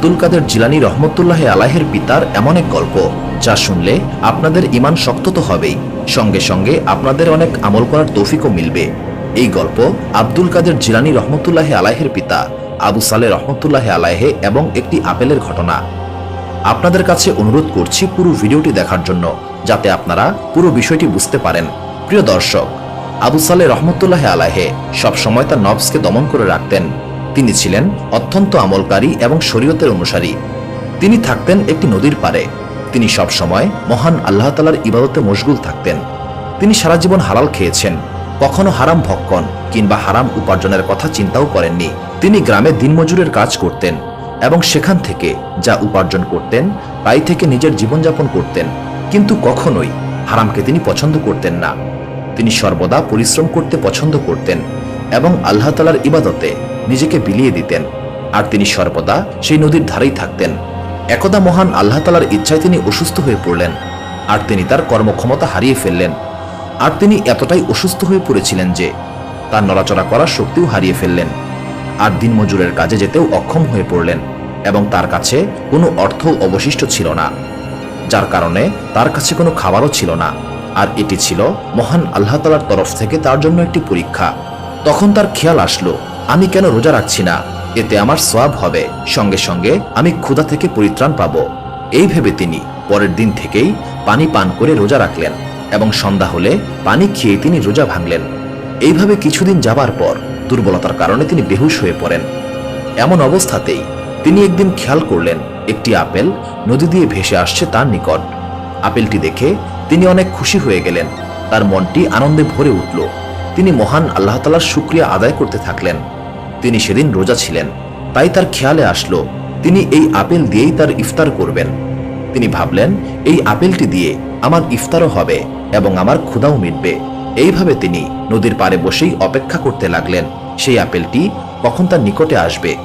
আব্দুল কাদের জিলানি রহমতুল্লাহ আলাহের পিতার এমন এক গল্প, যা শুনলে আপনাদের ইমান শক্ত তো হবেই। সঙ্গে সঙ্গে আপনাদের অনেক আমল করার তৌফিকও মিলবে। এই গল্প আব্দুল কাদের জিলানি রহমতুল্লাহ আলাহের পিতা, আবু সালে রহমতুল্লাহ আলাহে এবং একটি আপেলের ঘটনা। আপনাদের কাছে অনুরোধ করছি পুরো ভিডিওটি দেখার জন্য, যাতে আপনারা পুরো বিষয়টি বুঝতে পারেন। প্রিয় দর্শক, আবু সালে রহমতুল্লাহ আলাহে সবসময় তার নবসকে দমন করে রাখতেন। তিনি ছিলেন অত্যন্ত আমলকারী এবং শরীয়তের অনুসারী। তিনি থাকতেন একটি নদীর পারে তিনি সবসময় মহান আল্লাহ তালার ইবাদতে মশগুল থাকতেন। তিনি সারা জীবন হালাল খেয়েছেন, কখনো হারাম ভক্ষণ কিংবা হারাম উপার্জনের কথা চিন্তাও করেননি। তিনি গ্রামে দিনমজুরের কাজ করতেন এবং সেখান থেকে যা উপার্জন করতেন তাই থেকে নিজের জীবনযাপন করতেন, কিন্তু কখনোই হারামকে তিনি পছন্দ করতেন না। তিনি সর্বদা পরিশ্রম করতে পছন্দ করতেন এবং আল্লাহ তালার ইবাদতে নিজেকে বিলিয়ে দিতেন। আর তিনি সর্বদা সেই নদীর ধারেই থাকতেন। একদা মহান আল্লাহ তালার ইচ্ছায় তিনি অসুস্থ হয়ে পড়লেন, আর তিনি তার কর্মক্ষমতা হারিয়ে ফেললেন। আর তিনি এতটাই অসুস্থ হয়ে পড়েছিলেন যে, তার নড়াচড়া করার শক্তিও হারিয়ে ফেললেন। আর দিনমজুরের কাজে যেতেও অক্ষম হয়ে পড়লেন, এবং তার কাছে কোনো অর্থ অবশিষ্ট ছিল না, যার কারণে তার কাছে কোনো খাবারও ছিল না। আর এটি ছিল মহান আল্লাহ তালার তরফ থেকে তার জন্য একটি পরীক্ষা। তখন তার খেয়াল আসলো আমি কেন রোজা রাখছি না? এতে আমার সোয়াব হবে। সঙ্গে সঙ্গে আমি ক্ষুধা থেকে পরিত্রাণ পাব। এই ভেবে তিনি পরের দিন থেকেই পানি পান করে রোজা রাখলেন এবং সন্ধ্যা হলে পানি খেয়ে তিনি রোজা ভাঙলেন। এইভাবে কিছুদিন যাবার পর দুর্বলতার কারণে তিনি বেহুশ হয়ে পড়েন। এমন অবস্থাতেই তিনি একদিন খেয়াল করলেন, একটি আপেল নদী দিয়ে ভেসে আসছে তার নিকট। আপেলটি দেখে তিনি অনেক খুশি হয়ে গেলেন। তার মনটি আনন্দে ভরে উঠল। তিনি মহান আল্লাহ তালার শুক্রিয়া আদায় করতে থাকলেন। তিনি সেদিন রোজা ছিলেন। তাই তার খেয়ালে আসলো, তিনি এই আপেল দিয়েই তার ইফতার করবেন। তিনি ভাবলেন, এই আপেলটি দিয়ে আমার ইফতারও হবে এবং আমার ক্ষুধাও মিটবে। এইভাবে তিনি নদীর পাড়ে বসেই অপেক্ষা করতে লাগলেন, সেই আপেলটি কখন তার নিকটে আসবে।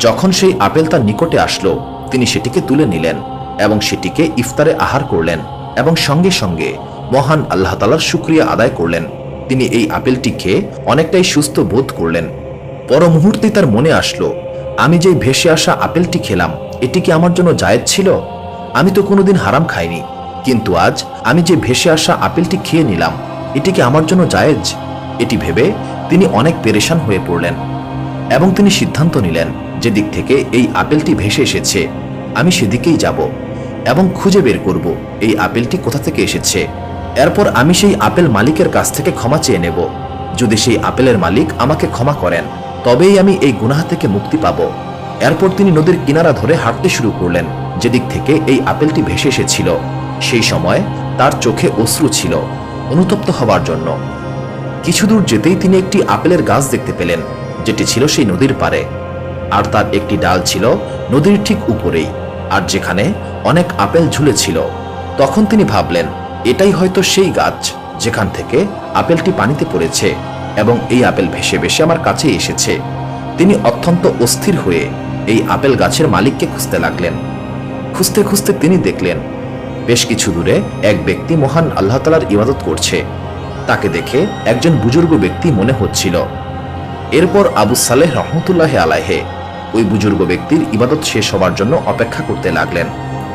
যখন সেই আপেল তার নিকটে আসলো, তিনি সেটিকে তুলে নিলেন এবং সেটিকে ইফতারে আহার করলেন এবং সঙ্গে সঙ্গে মহান আল্লাহ তালার শুক্রিয়া আদায় করলেন। তিনি এই আপেলটি খেয়ে অনেকটাই সুস্থ বোধ করলেন। পর মুহূর্তেই তার মনে আসলো, আমি যেই ভেসে আসা আপেলটি খেলাম, এটি কি আমার জন্য জায়েজ ছিল? আমি তো কোনোদিন হারাম খাইনি, কিন্তু আজ আমি যে ভেসে আসা আপেলটি খেয়ে নিলাম, এটি কি আমার জন্য জায়েজ? এটি ভেবে তিনি অনেক পেরেশান হয়ে পড়লেন এবং তিনি সিদ্ধান্ত নিলেন যে দিক থেকে এই আপেলটি ভেসে এসেছে, আমি সেদিকেই যাব এবং খুঁজে বের করব এই আপেলটি কোথা থেকে এসেছে। এরপর আমি সেই আপেল মালিকের কাছ থেকে ক্ষমা চেয়ে নেব, যদি সেই আপেলের মালিক আমাকে ক্ষমা করেন। তবেই আমি এই গুনাহ থেকে মুক্তি পাব। এরপর তিনি নদীর কিনারা ধরে হাঁটতে শুরু করলেন, যেদিক থেকে এই আপেলটি ভেসে এসেছিল। সেই সময় তার চোখে অশ্রু ছিল, অনুতপ্ত হবার জন্য। কিছু দূর যেতেই তিনি একটি আপেলের গাছ দেখতে পেলেন, যেটি ছিল সেই নদীর পারে আর তার একটি ডাল ছিল নদীর ঠিক উপরেই, আর যেখানে অনেক আপেল ঝুলেছিল। তখন তিনি ভাবলেন, এটাই হয়তো সেই গাছ, যেখান থেকে আপেলটি পানিতে পড়েছে। এবং এই আপেল ভেসে ভেসে আমার কাছে এসেছে। তিনি অত্যন্ত অস্থির হয়ে এই আপেল গাছের মালিককে খুঁজতে লাগলেন। খুঁজতে খুঁজতে তিনি দেখলেন, বেশ কিছু দূরে এক ব্যক্তি মহান আল্লাহ তালার ইবাদত করছে। তাকে দেখে একজন বুজুর্গ ব্যক্তি মনে হচ্ছিল। এরপর আবু সালেহ রহমতুল্লাহ আলাহে ওই বুজুর্গ ব্যক্তির ইবাদত শেষ হবার জন্য অপেক্ষা করতে লাগলেন।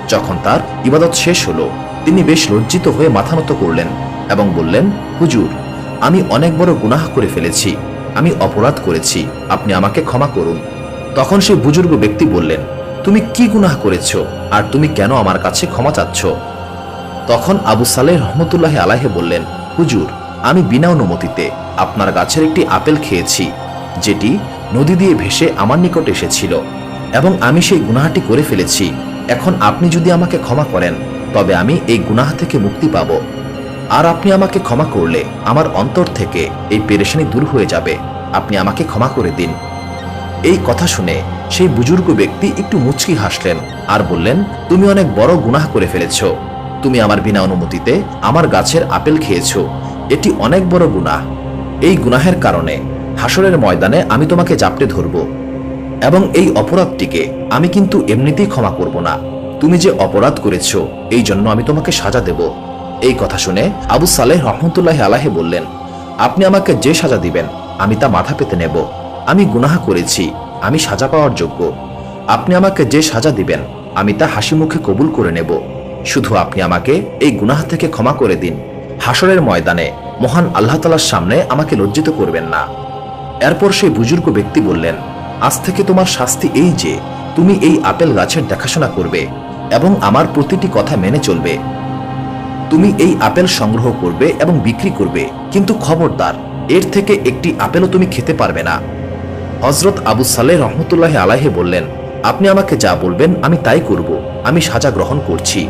যখন তার ইবাদত শেষ হলো, তিনি বেশ লজ্জিত হয়ে মাথা নত করলেন এবং বললেন, হুজুর আমি অনেক বড় গুনাহ করে ফেলেছি। আমি অপরাধ করেছি। আপনি আমাকে ক্ষমা করুন। তখন সেই বুজুর্গ ব্যক্তি বললেন, তুমি কি গুনাহ করেছ? আর তুমি কেন আমার কাছে ক্ষমা চাচ্ছ? তখন আবু সালেহ রহমতুল্লাহ আলাহে বললেন, হুজুর, আমি বিনা অনুমতিতে আপনার গাছের একটি আপেল খেয়েছি, যেটি নদী দিয়ে ভেসে আমার নিকট এসেছিল, এবং আমি সেই গুনাহাটি করে ফেলেছি। এখন আপনি যদি আমাকে ক্ষমা করেন, তবে আমি এই গুনাহ থেকে মুক্তি পাব। আর আপনি আমাকে ক্ষমা করলে আমার অন্তর থেকে এই পেরেশানি দূর হয়ে যাবে। আপনি আমাকে ক্ষমা করে দিন। এই কথা শুনে সেই বুজুর্গ ব্যক্তি একটু মুচকি হাসলেন আর বললেন, তুমি অনেক বড় গুনাহ করে ফেলেছ। তুমি আমার বিনা অনুমতিতে আমার গাছের আপেল খেয়েছ। এটি অনেক বড় গুনাহ। এই গুনাহের কারণে হাসরের ময়দানে আমি তোমাকে জাপটে ধরব এবং এই অপরাধটিকে আমি কিন্তু এমনিতেই ক্ষমা করব না। তুমি যে অপরাধ করেছ, এই জন্য আমি তোমাকে সাজা দেব। এই কথা শুনে আবু সালেহ রহমতুল্লাহ আলাহে বললেন, আপনি আমাকে যে সাজা দিবেন, আমি তা মাথা পেতে নেব। আমি গুনাহ করেছি, আমি সাজা পাওয়ার যোগ্য। আপনি আমাকে যে সাজা দিবেন, আমি তা হাসি মুখে কবুল করে নেব। শুধু আপনি আমাকে এই গুনাহ থেকে ক্ষমা করে দিন। হাসরের ময়দানে মহান আল্লাহ তালার সামনে আমাকে লজ্জিত করবেন না। এরপর সেই বুজুর্গ ব্যক্তি বললেন, আজ থেকে তোমার শাস্তি এই যে, তুমি এই আপেল গাছের দেখাশোনা করবে এবং আমার প্রতিটি কথা মেনে চলবে। তুমি এই আপেল সংগ্রহ করবে এবং বিক্রি করবে, কিন্তু খবরদার, এর থেকে একটি আপেলও তুমি খেতে পারবে না। হজরত আবু সালেহ রহমতুল্লাহ আলাহে বললেন, আপনি আমাকে যা বলবেন, আমি তাই করব, আমি সাজা গ্রহণ করছি।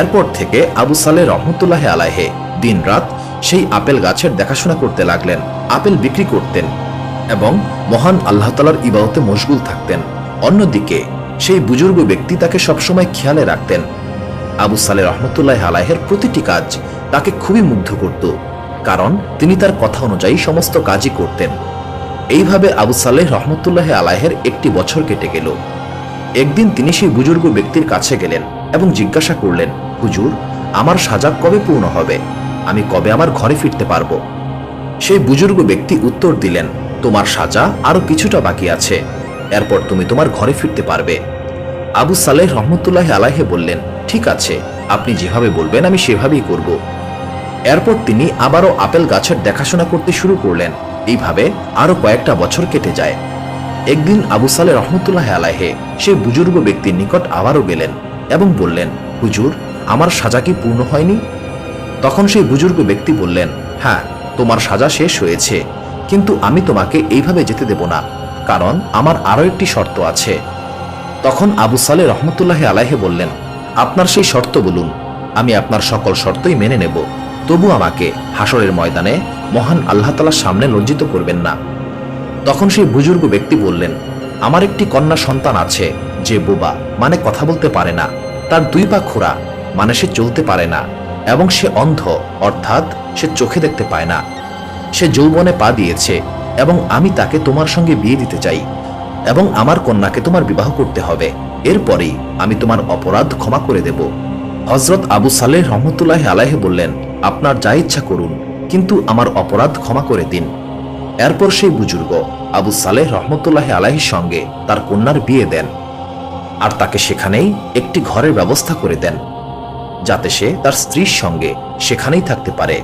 এরপর থেকে আবু সালেহ রহমতুল্লাহ আলাহে দিন রাত সেই আপেল গাছের দেখাশোনা করতে লাগলেন, আপেল বিক্রি করতেন এবং মহান আল্লাহ তালার ইবাদতে মশগুল থাকতেন। অন্যদিকে সেই বুজুর্গ ব্যক্তি তাকে সবসময় খেয়ালে রাখতেন আবু সালে রহমতুল্লাহ আলাহের প্রতিটি কাজ তাকে খুবই মুগ্ধ করত, কারণ তিনি তার কথা অনুযায়ী সমস্ত কাজই করতেন। এইভাবে আবু সালেহ রহমতুল্লাহ আলাহের একটি বছর কেটে গেল। একদিন তিনি সেই বুজুর্গ ব্যক্তির কাছে গেলেন এবং জিজ্ঞাসা করলেন, হুজুর, আমার সাজা কবে পূর্ণ হবে? আমি কবে আমার ঘরে ফিরতে পারব? সেই বুজুর্গ ব্যক্তি উত্তর দিলেন, তোমার সাজা আরও কিছুটা বাকি আছে। এরপর তুমি তোমার ঘরে ফিরতে পারবে। আবু সালেহ রহমতুল্লাহ আলাহে বললেন ঠিক আছে, আপনি যেভাবে বলবেন আমি সেভাবেই করব। এরপর তিনি আবারও আপেল গাছের দেখাশোনা করতে শুরু করলেন। এইভাবে আরও কয়েকটা বছর কেটে যায়। একদিন আবু সালে রহমতুল্লাহ আলাহে সেই বুজুর্গ ব্যক্তির নিকট আবারও গেলেন এবং বললেন, হুজুর, আমার সাজা কি পূর্ণ হয়নি? তখন সেই বুজুর্গ ব্যক্তি বললেন হ্যাঁ তোমার সাজা শেষ হয়েছে, কিন্তু আমি তোমাকে এইভাবে যেতে দেব না, কারণ আমার আরও একটি শর্ত আছে। তখন আবু সালে রহমতুল্লাহ আলাহে বললেন আপনার সেই শর্ত বলুন। আমি আপনার সকল শর্তই মেনে নেব। তবু আমাকে হাসরের ময়দানে মহান আল্লাহ তালার সামনে লজ্জিত করবেন না। তখন সেই বুজুর্গ ব্যক্তি বললেন, আমার একটি কন্যা সন্তান আছে, যে বোবা মানে কথা বলতে পারে না। তার দুই পা খোড়া মানে সে চলতে পারে না, এবং সে অন্ধ, অর্থাৎ সে চোখে দেখতে পায় না। সে যৌবনে পা দিয়েছে, এবং আমি তাকে তোমার সঙ্গে বিয়ে দিতে চাই, এবং আমার কন্যাকে তোমার বিবাহ করতে হবে। এরপরেই আমি তোমার অপরাধ ক্ষমা করে দেব। হজরত আবু সালেহ রহমতুল্লাহ আলাহে বললেন, আপনার যা ইচ্ছা করুন, কিন্তু আমার অপরাধ ক্ষমা করে দিন। এরপর সেই বুজুর্গ আবু সালেহ রহমতুল্লাহ আলাহির সঙ্গে তার কন্যার বিয়ে দেন আর তাকে সেখানেই একটি ঘরের ব্যবস্থা করে দেন, যাতে সে তার স্ত্রীর সঙ্গে সেখানেই থাকতে পারে।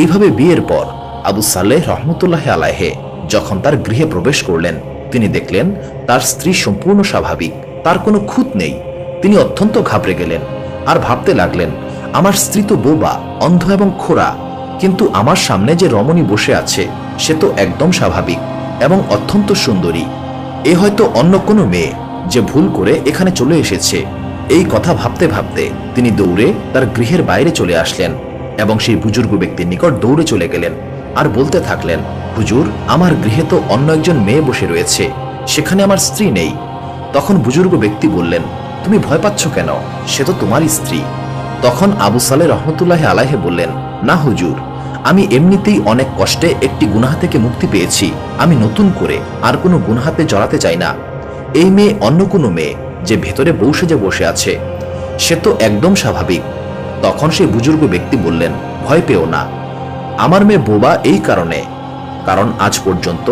এইভাবে বিয়ের পর আবু সালেহ রহমতুল্লাহ আলাহে যখন তার গৃহে প্রবেশ করলেন, তিনি দেখলেন তার স্ত্রী সম্পূর্ণ স্বাভাবিক। তার কোনো খুঁত নেই। তিনি অত্যন্ত ঘাবড়ে গেলেন আর ভাবতে লাগলেন, আমার স্ত্রী তো বোবা, অন্ধ এবং খোড়া, কিন্তু আমার সামনে যে রমণী বসে আছে, সে তো একদম স্বাভাবিক এবং অত্যন্ত সুন্দরী। এ হয়তো অন্য কোনো মেয়ে যে ভুল করে এখানে চলে এসেছে। এই কথা ভাবতে ভাবতে তিনি দৌড়ে তার গৃহের বাইরে চলে আসলেন এবং সেই বুজুর্গ ব্যক্তির নিকট দৌড়ে চলে গেলেন আর বলতে থাকলেন, হুজুর, আমার গৃহে তো অন্য একজন মেয়ে বসে রয়েছে, সেখানে আমার স্ত্রী নেই তখন বুজুর্গ ব্যক্তি বললেন, তুমি ভয় পাচ্ছ কেন? সে তো তোমার স্ত্রী। তখন আবু সালে রহমতুল্লাহ আলাহে বললেন, না হুজুর, আমি এমনিতেই অনেক কষ্টে একটি গুনাহ থেকে মুক্তি পেয়েছি। আমি নতুন করে আর কোনো গুনাহাতে জড়াতে চাই না। এই মেয়ে অন্য কোনো মেয়ে যে ভেতরে বউ সেজে বসে আছে, সে তো একদম স্বাভাবিক। তখন সেই বুজুর্গ ব্যক্তি বললেন, ভয় পেও না। আমার মেয়ে বোবা এই কারণে, কারণ আজ পর্যন্ত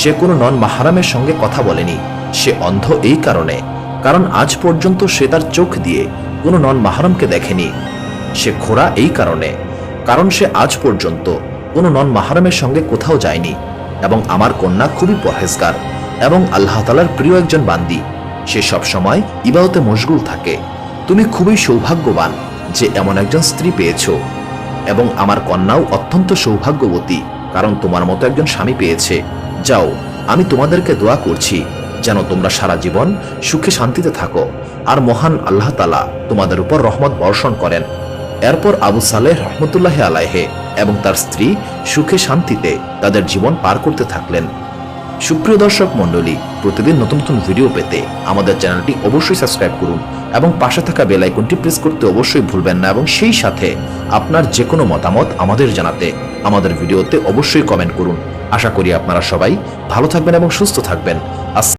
সে কোনো নন মাহারামের সঙ্গে কথা বলেনি। সে অন্ধ এই কারণে, কারণ আজ পর্যন্ত সে তার চোখ দিয়ে কোনো নন মাহারামকে দেখেনি। সে খোড়া এই কারণে, কারণ সে আজ পর্যন্ত কোনো নন মাহারামের সঙ্গে কোথাও যায়নি এবং আমার কন্যা খুবই পরহেজগার এবং আল্লাহ তালার প্রিয় একজন বান্দি। সে সব সময় ইবাদতে মশগুল থাকে। তুমি খুবই সৌভাগ্যবান যে এমন একজন স্ত্রী পেয়েছ এবং আমার কন্যাও অত্যন্ত সৌভাগ্যবতী, কারণ তোমার মতো একজন স্বামী পেয়েছে। যাও, আমি তোমাদেরকে দোয়া করছি। যেন তোমরা সারা জীবন সুখে শান্তিতে থাকো। আর মহান আল্লাহ তালা তোমাদের উপর রহমত বর্ষণ করেন। এরপর আবু সালেহ রহমতুল্লাহ আলাহে এবং তার স্ত্রী সুখে শান্তিতে তাদের জীবন পার করতে থাকলেন। সুপ্রিয় দর্শক মণ্ডলী, প্রতিদিন নতুন নতুন ভিডিও পেতে আমাদের চ্যানেলটি অবশ্যই সাবস্ক্রাইব করুন এবং পাশে থাকা বেল আইকনটি প্রেস করতে অবশ্যই ভুলবেন না এবং সেই সাথে আপনার যে কোনো মতামত আমাদের জানাতে, আমাদের ভিডিওতে অবশ্যই কমেন্ট করুন। আশা করি আপনারা সবাই ভালো থাকবেন এবং সুস্থ থাকবেন।